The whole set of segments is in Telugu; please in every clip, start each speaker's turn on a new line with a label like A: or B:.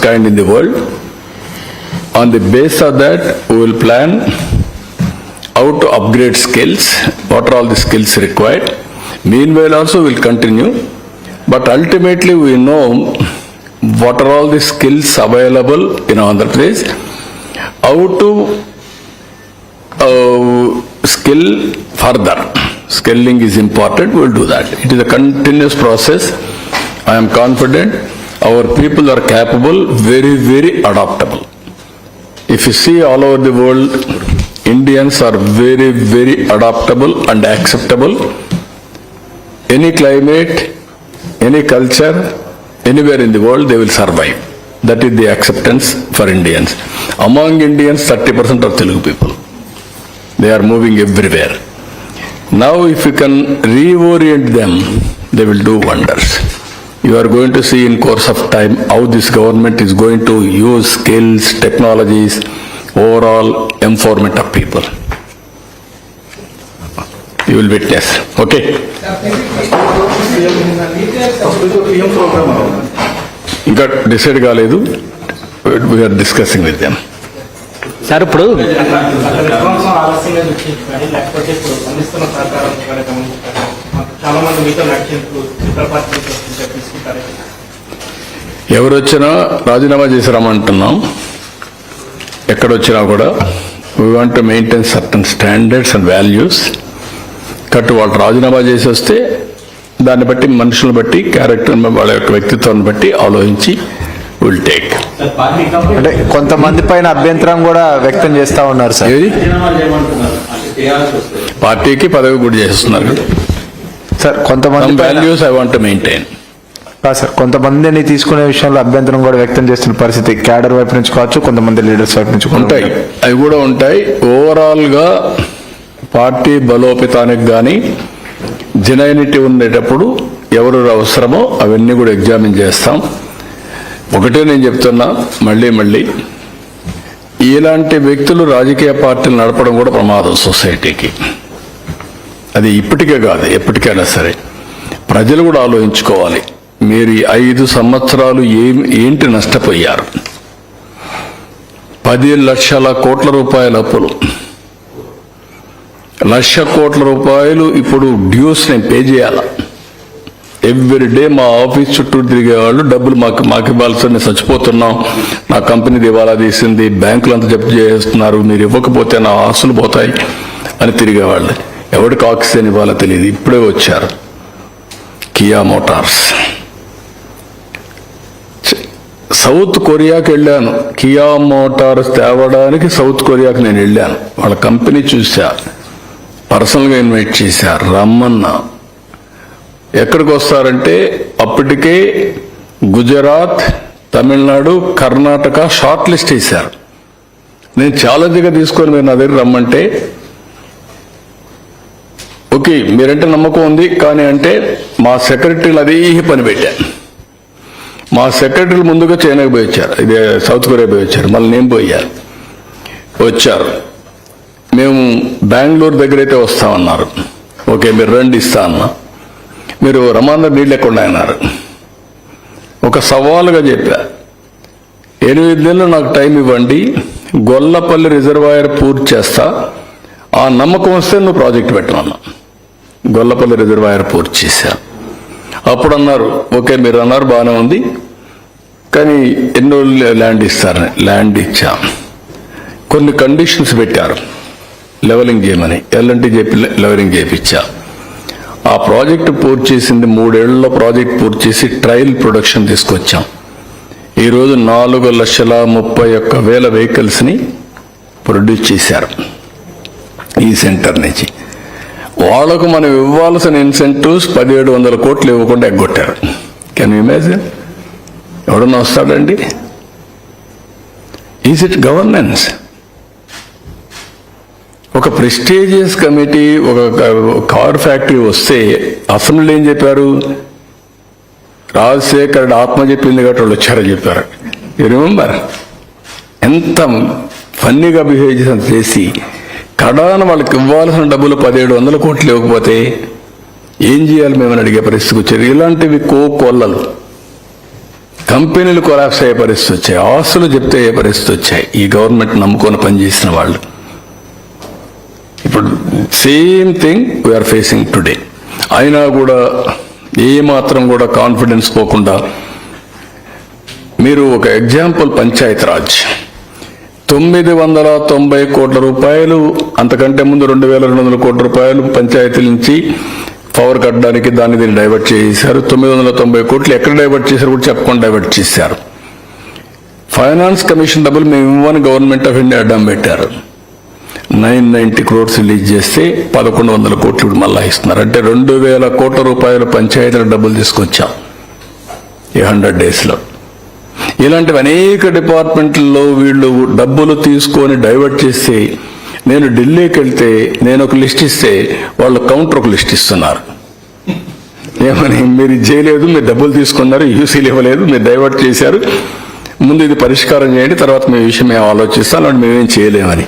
A: kind in the world. On the base of that, we will plan how to upgrade skills, what are all the skills required. Meanwhile also we'll continue, but ultimately we know what are all the skills available in Andhra Pradesh, how to uh, skill further. Skilling is important, we'll do that. It is a continuous process. I am confident our people are capable, very, very adaptable. If you see all over the world, Indians are very, very adaptable and acceptable. Any climate, any culture, anywhere in the world, they will survive. That is the acceptance for Indians. Among Indians, 30% are Telugu people. They are moving everywhere. Now, if you can reorient them, they will do wonders. You are going to see in course of time how this government is going to use skills, technologies, overall empowerment of people. You will witness, okay? ఇంకా డిసైడ్ కాలేదు we're discussing with them
B: sir ఇప్పుడు
C: ఆలస్యంగా లేకపోతే ఇప్పుడు అందిస్తున్న సహకారం చాలా మంది మీతో నడిచేందుకు
A: ఎవరు వచ్చినా రాజీనామా చేసి రమ్మంటున్నాం. ఎక్కడొచ్చినా కూడా we want to maintain certain standards and values కట్టు వాళ్ళు రాజీనామా చేసి వస్తే దాన్ని బట్టి మనుషులను బట్టి క్యారెక్టర్ వాళ్ళ యొక్క వ్యక్తిత్వాన్ని బట్టి ఆలోచించి విల్ టేక్
D: అంటే కొంతమంది పైన అభ్యంతరం కూడా వ్యక్తం చేస్తా ఉన్నారు సార్.
A: పార్టీకి పదవి కూడా చేస్తున్నారు
D: సార్ కొంతమంది
A: values I want maintain
D: sir కొంతమందిని తీసుకునే విషయంలో అభ్యంతరం కూడా వ్యక్తం చేస్తున్న పరిస్థితి క్యాడర్ వైపు నుంచి కావచ్చు కొంతమంది లీడర్స్ వైపు నుంచి
A: ఉంటాయి. అవి కూడా ఉంటాయి. ఓవరాల్గా పార్టీ బలోపేతానికి కానీ జెనైనిటీ ఉండేటప్పుడు ఎవరు అవసరమో అవన్నీ కూడా ఎగ్జామిన్ చేస్తాం. ఒకటే నేను చెప్తున్నా మళ్ళీ మళ్ళీ ఇలాంటి వ్యక్తులు రాజకీయ పార్టీలు నడపడం కూడా ప్రమాదం సొసైటీకి. అది ఇప్పటికే కాదు ఎప్పటికైనా సరే. ప్రజలు కూడా ఆలోచించుకోవాలి మీరు ఐదు సంవత్సరాలు ఏం ఏంటి నష్టపోయారు? పది లక్షల కోట్ల రూపాయల అప్పులు. లక్ష కోట్ల రూపాయలు ఇప్పుడు డ్యూస్ నేను పే చేయాల. ఎవ్రీ డే మా ఆఫీస్ చుట్టూ తిరిగేవాళ్ళు డబ్బులు మాకు మాకు ఇవ్వాల్సి నేను చచ్చిపోతున్నాం. నా కంపెనీ దివాలా తీసింది బ్యాంకులు అంతా జప్తు చేస్తున్నారు మీరు ఇవ్వకపోతే నా ఆస్తులు పోతాయి అని తిరిగేవాళ్ళు. ఎవరికి ఆక్సిజన్ ఇవ్వాలో తెలియదు. ఇప్పుడే వచ్చారు. Kia Motors. సౌత్ కొరియాకి వెళ్ళాను. కియా మోటార్స్ తేవడానికి సౌత్ కొరియాకి నేను వెళ్ళాను. వాళ్ళ కంపెనీ చూసా పర్సనల్గా ఇన్వైట్ చేశారు. రమ్మన్నా. ఎక్కడికి వస్తారంటే అప్పటికే గుజరాత్ తమిళనాడు కర్ణాటక షార్ట్ లిస్ట్ వేశారు. నేను ఛాలెంజ్గా తీసుకొని మీరు నా దగ్గర రమ్మంటే ఓకే మీరంటే నమ్మకం ఉంది కానీ అంటే మా సెక్రటరీలు అదే పని పెట్టా మా సెక్రటరీలు ముందుగా చైనాకి పోయి వచ్చారు ఇదే సౌత్ కొరియా పోయి వచ్చారు మళ్ళీ నేను పోయారు వచ్చారు. మేము బెంగళూరు దగ్గర అయితే వస్తామన్నారు. ఓకే మీరు రండి ఇస్తా అన్న. మీరు రమాందర్ నీళ్ళు ఎక్కడ అన్నారు. ఒక సవాలుగా చెప్పా. ఎనిమిది నెలలు నాకు టైం ఇవ్వండి గొల్లపల్లి రిజర్వాయర్ పూర్తి చేస్తా. ఆ నమ్మకం వస్తే నువ్వు ప్రాజెక్ట్ పెట్టమన్నా. గొల్లపల్లి రిజర్వాయర్ పూర్తి చేశా అప్పుడు అన్నారు ఓకే మీరు అన్నారు బాగానే ఉంది. కానీ ఎన్నో ల్యాండ్ ఇస్తారని ల్యాండ్ ఇచ్చాం. కొన్ని కండిషన్స్ పెట్టారు. లెవెలింగ్ చేయమని ఎల్ఎన్టీ చెప్పి లెవెలింగ్ చేయించా ఆ ప్రాజెక్ట్ పూర్తి చేసింది మూడేళ్ళ ప్రాజెక్ట్ పూర్తి చేసి ట్రయల్ ప్రొడక్షన్ తీసుకొచ్చాం. ఈరోజు నాలుగు లక్షల ముప్పై ఒక్క వేల వెహికల్స్ని ప్రొడ్యూస్ చేశారు ఈ సెంటర్ నుంచి. వాళ్ళకు మనం ఇవ్వాల్సిన ఇన్సెంటివ్స్ పదిహేడు వందల కోట్లు ఇవ్వకుండా ఎగ్గొట్టారు. కెన్ ఇమాజిన్ ఎవడన్నా వస్తాడండి? ఈజ్ ఇట్ గవర్నెన్స్ ఒక ప్రెస్టీజియస్ కమిటీ ఒక కార్ ఫ్యాక్టరీ వస్తే అసెంబ్లీ ఏం చెప్పారు? రాజశేఖర్ ఆత్మ చెప్పింది కాబట్టి వాళ్ళు వచ్చారని చెప్పారు. రిమెంబర్ ఎంత ఫన్నీగా బిహేవ్ చేసి తడాన వాళ్ళకి ఇవ్వాల్సిన డబ్బులు పదిహేడు వందల కోట్లు ఇవ్వకపోతే ఏం చేయాలి మేమని అడిగే పరిస్థితికి వచ్చారు. ఇలాంటివి కో కంపెనీలు కొలాప్స్ అయ్యే పరిస్థితి వచ్చాయి. ఆస్తులు చెప్తే అయ్యే పరిస్థితి వచ్చాయి. ఈ గవర్నమెంట్ నమ్ముకొని పనిచేసిన వాళ్ళు. ఇప్పుడు same thing we're facing today అయినా కూడా ఏమాత్రం కూడా కాన్ఫిడెన్స్ పోకుండా మీరు ఒక ఎగ్జాంపుల్ పంచాయత్ రాజ్. తొమ్మిది వందల తొంభై కోట్ల రూపాయలు అంతకంటే ముందు రెండు వేల రెండు వందల కోట్ల రూపాయలు పంచాయతీల నుంచి పవర్ కట్టడానికి దాన్ని దీన్ని డైవర్ట్ చేశారు. తొమ్మిది వందల తొంభై కోట్లు ఎక్కడ డైవర్ట్ చేశారు కూడా చెప్పకుండా డైవర్ట్ చేశారు. ఫైనాన్స్ కమిషన్ డబ్బులు మేము ఇవ్వని గవర్నమెంట్ ఆఫ్ ఇండియా అడ్డం పెట్టారు. నైన్ నైన్టీ క్రోర్స్ రిలీజ్ చేస్తే పదకొండు వందల కోట్లు ఇప్పుడు మళ్ళా ఇస్తున్నారు. అంటే రెండు వేల కోట్ల రూపాయల పంచాయతీల డబ్బులు తీసుకొచ్చాం ఈ హండ్రెడ్ డేస్లో. ఇలాంటివి అనేక డిపార్ట్మెంట్లలో వీళ్ళు డబ్బులు తీసుకొని డైవర్ట్ చేసి నేను ఢిల్లీకి వెళ్తే నేను ఒక లిస్ట్ ఇస్తే వాళ్ళు కౌంటర్ ఒక లిస్ట్ ఇస్తున్నారు. ఏమని మీరు చేయలేదు మీరు డబ్బులు తీసుకున్నారు యూసీలు ఇవ్వలేదు మీరు డైవర్ట్ చేశారు. ముందు ఇది పరిష్కారం చేయండి తర్వాత మీ విషయం మేము ఆలోచిస్తాం అలాంటి మేమేం చేయలేమని.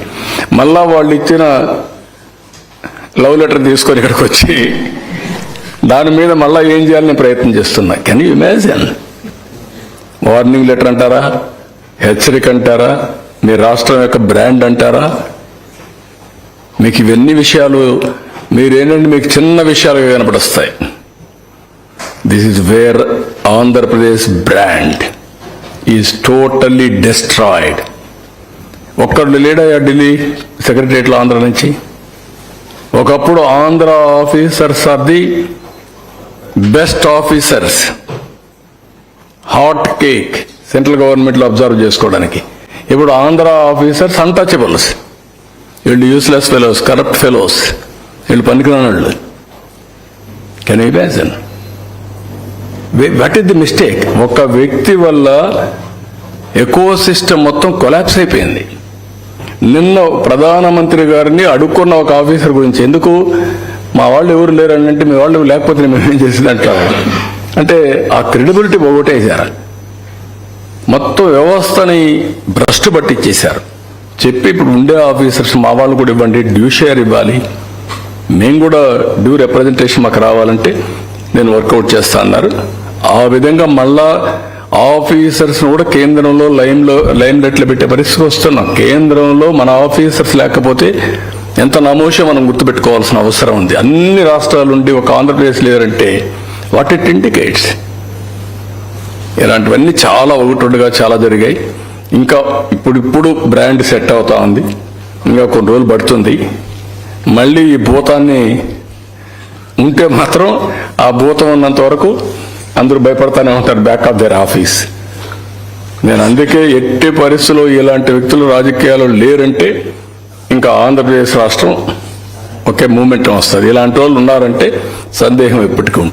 A: మళ్ళా వాళ్ళు ఇచ్చిన లవ్ లెటర్ తీసుకొని ఇక్కడికి వచ్చి దాని మీద మళ్ళా ఏం చేయాలని ప్రయత్నం చేస్తున్నా. Can you imagine warning letter అంటారా? హెచ్చరిక అంటారా? మీ రాష్ట్రం యొక్క బ్రాండ్ అంటారా? మీకు ఇవన్నీ విషయాలు మీరేనండి మీకు చిన్న విషయాలుగా కనపడొస్తాయి. This is where Andhra Pradesh brand is totally destroyed ఒక్కడు లేడయ్యా ఢిల్లీ సెక్రటరియట్లో ఆంధ్ర నుంచి? ఒకప్పుడు Andhra officers are the best officers. Hot cake central గవర్నమెంట్లో అబ్జర్వ్ చేసుకోవడానికి. ఇప్పుడు ఆంధ్ర ఆఫీసర్స్ అన్టచబుల్స్ వీళ్ళు యూస్లెస్ ఫెలోస్ కరప్ట్ ఫెలోస్ వీళ్ళు పనికిరాని వాళ్ళు can imagine what is the mistake ఒక వ్యక్తి వల్ల ఎకో సిస్టమ్ మొత్తం కొలాప్స్ అయిపోయింది. నిన్న ప్రధానమంత్రి గారిని అడుక్కున్న ఒక ఆఫీసర్ గురించి ఎందుకు? మా వాళ్ళు ఎవరు లేరు అంటే మీ వాళ్ళు లేకపోతే మేమేం చేసింది అంటారు అంటే ఆ క్రెడిబిలిటీ పోగొట్టేశారు. మొత్తం వ్యవస్థని భ్రష్టు పట్టించేశారు చెప్పి ఇప్పుడు ఉండే ఆఫీసర్స్ మా వాళ్ళు కూడా ఇవ్వండి డ్యూ షేర్ ఇవ్వాలి. మేము కూడా డ్యూ రిప్రజెంటేషన్ మాకు రావాలంటే నేను వర్కౌట్ చేస్తా అన్నారు. ఆ విధంగా మళ్ళా ఆఫీసర్స్ కూడా కేంద్రంలో లైన్లో లైన్ లెట్లు పెట్టే పరిస్థితి వస్తున్నాం. కేంద్రంలో మన ఆఫీసర్స్ లేకపోతే ఎంత నమోష మనం గుర్తుపెట్టుకోవాల్సిన అవసరం ఉంది. అన్ని రాష్ట్రాల నుండి ఒక ఆంధ్రప్రదేశ్ లేదంటే వాట్ ఇట్ ఇండికేట్స్. ఇలాంటివన్నీ చాలా ఒకటిగా చాలా జరిగాయి. ఇంకా ఇప్పుడిప్పుడు బ్రాండ్ సెట్ అవుతా ఉంది. ఇంకా కొన్ని రోజులు పడుతుంది. మళ్ళీ ఈ భూతాన్ని ఉంటే మాత్రం ఆ భూతం ఉన్నంత వరకు అందరూ భయపడతానే ఉంటారు బ్యాక్ ఆఫ్ దేర్ ఆఫీస్ నేను అందుకే ఎట్టి పరిస్థితుల్లో ఇలాంటి వ్యక్తులు రాజకీయాలు లేరంటే ఇంకా ఆంధ్రప్రదేశ్ రాష్ట్రం ఒకే మూమెంట్ వస్తుంది. ఇలాంటి వాళ్ళు ఉన్నారంటే సందేహం ఎప్పటికీ ఉంటుంది.